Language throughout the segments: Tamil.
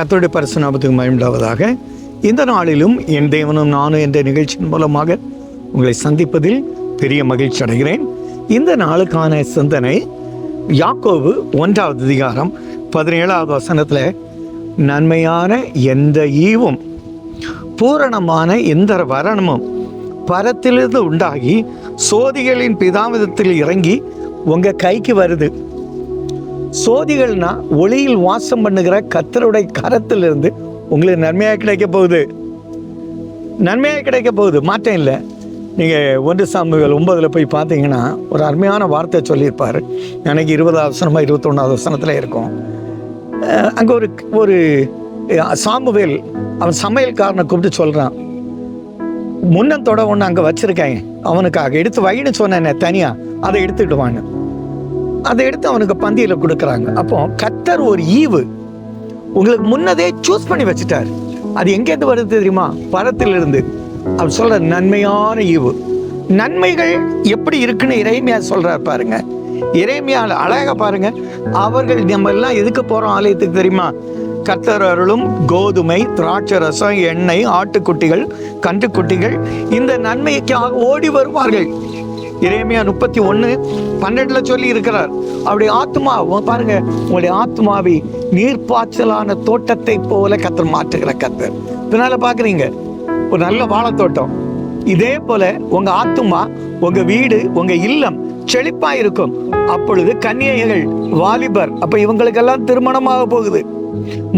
கர்த்தருடைய பரிசு நாமத்துக்கு மயமுண்டாவதாக இந்த நாளிலும் என் தேவனும் நானும் என்ற நிகழ்ச்சியின் மூலமாக உங்களை சந்திப்பதில் பெரிய மகிழ்ச்சி அடைகிறேன். இந்த நாளுக்கான சிந்தனை யாக்கோவு ஒன்றாவது அதிகாரம் பதினேழாவது வசனத்தில் நன்மையான எந்த ஈவும் பூரணமான எந்த வரணமும் பரத்திலிருந்து உண்டாகி சோதிகளின் பிதாவிதத்தில் இறங்கி உங்கள் கைக்கு வருது. சோதிகள்னா ஒளியில் வாசம் பண்ணுகிற கத்தருடைய கரத்திலிருந்து உங்களுக்கு நன்மையாக கிடைக்க போகுது. நன்மையாக கிடைக்க போகுது. மாற்றம் இல்லை. நீங்கள் ஒன்று சாமிகள் ஒன்பதில் போய் பார்த்தீங்கன்னா ஒரு அருமையான வார்த்தை சொல்லியிருப்பார். எனக்கு இருபதாவது வசனமாக இருபத்தொன்னாவது வசனத்தில் இருக்கும். அங்கே ஒரு ஒரு சாம்புவேல் அவன் சமையல்காரனை கூப்பிட்டு சொல்கிறான் முன்னத்தோட ஒன்று அங்கே வச்சுருக்கேன். அவனுக்காக எடுத்து வைன்னு சொன்னேனே தனியாக அதை எடுத்துக்கிட்டு வான்னு. அதை எடுத்து அவனுக்கு பந்தியில் கொடுக்குறாங்க. அப்போ கத்தர் ஒரு ஈவு உங்களுக்கு முன்னதே சூஸ் பண்ணி வச்சுட்டார். அது எங்கேருந்து வருது தெரியுமா? பரத்திலிருந்து. அவர் சொல்கிற நன்மையான ஈவு. நன்மைகள் எப்படி இருக்குன்னு இறைமையா சொல்கிறார் பாருங்க. இறைமையால் அழகாக பாருங்க. அவர்கள் நம்ம எல்லாம் எதுக்கு போகிறோம் ஆலயத்துக்கு தெரியுமா? கத்தர் அருளும் கோதுமை திராட்சை ரசம் எண்ணெய் ஆட்டுக்குட்டிகள் கன்றுக்குட்டிகள் இந்த நன்மைக்காக ஓடி வருவார்கள். இறைமையா முப்பத்தி ஒன்று பன்னெண்டுல சொல்லி இருக்கிறார். அப்படி ஆத்மா பாருங்க உங்களுடைய ஆத்மாவை நீர்ப்பாய்ச்சலான தோட்டத்தை போல கத்தர் மாற்றுகிற கத்தர். பின்னால பாக்குறீங்க ஒரு நல்ல வாழைத்தோட்டம். இதே போல உங்க ஆத்துமா உங்க வீடு உங்க இல்லம் செழிப்பா இருக்கும். அப்பொழுது கன்னியைகள் வாலிபர் அப்ப இவங்களுக்கெல்லாம் திருமணமாக போகுது.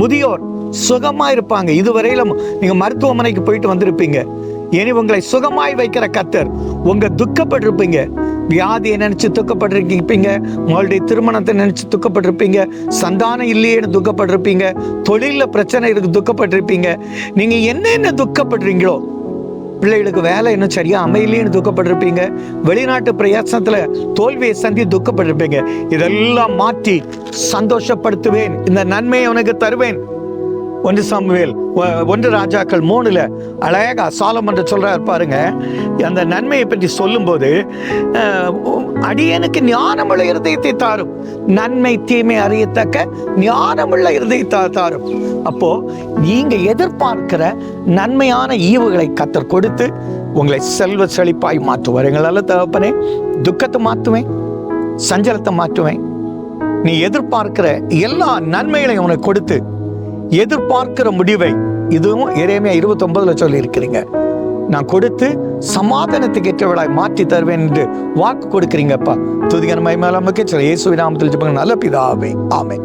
முதியோர் சுகமா இருப்பாங்க. இதுவரையிலும் நீங்க மருத்துவமனைக்கு போயிட்டு வந்திருப்பீங்க. இனி உங்களை சுகமாய் வைக்கிற கத்தர் உங்க துக்கப்பட்டிருப்பீங்க. வியாதியை நினைச்சு துக்கப்பட்டிருப்பீங்க உங்களுடைய திருமணத்தை நினைச்சு துக்கப்பட்டிருப்பீங்க. சந்தானம் இல்லையேன்னு துக்கப்பட்டிருப்பீங்க. தொழிலில் பிரச்சனை இருக்கு துக்கப்பட்டிருப்பீங்க. நீங்க என்னென்ன துக்கப்படுறீங்களோ பிள்ளைகளுக்கு வேலை இன்னும் சரியா அமையலேன்னு துக்கப்பட்டிருப்பீங்க. வெளிநாட்டு பிரயாசத்துல தோல்வியை சந்தி துக்கப்பட்டிருப்பீங்க. இதெல்லாம் மாற்றி சந்தோஷப்படுத்துவேன். இந்த நன்மையை உனக்கு தருவேன். ஒன்று சாமுவேல் ஒன்று ராஜாக்கள் மூணுல அழகா சாலமன் சொல்றாரு பாருங்க. அந்த நன்மையை பற்றி சொல்லும்போது அடியனுக்கு ஞானமுள்ள இருதயத்தை தாரும். நன்மை தீமை அறியத்தக்க ஞானமுள்ள இருதயத்தை தாரும். அப்போ நீங்க எதிர்பார்க்கிற நன்மையான ஈவுகளை கத்தர் கொடுத்து உங்களை செல்வ செழிப்பாய் மாற்றுவார். எங்களால் தகப்பனே துக்கத்தை மாற்றுவேன் சஞ்சலத்தை மாற்றுவேன். நீ எதிர்பார்க்கிற எல்லா நன்மைகளையும் உனக்கு கொடுத்து எதிர்பார்க்கிற முடிவை இதுவும் இறைமையா இருபத்தி ஒன்பதுல சொல்லி இருக்கிறீங்க நான் கொடுத்து சமாதானத்துக்கு ஏற்றவளாய் மாற்றி தருவேன் என்று வாக்கு கொடுக்குறீங்கப்பா. துதிகரமாய் மேலாமக்கே சில இயேசு நாமத்தில் ஜெபங்க நல்ல பிதாவே. ஆமை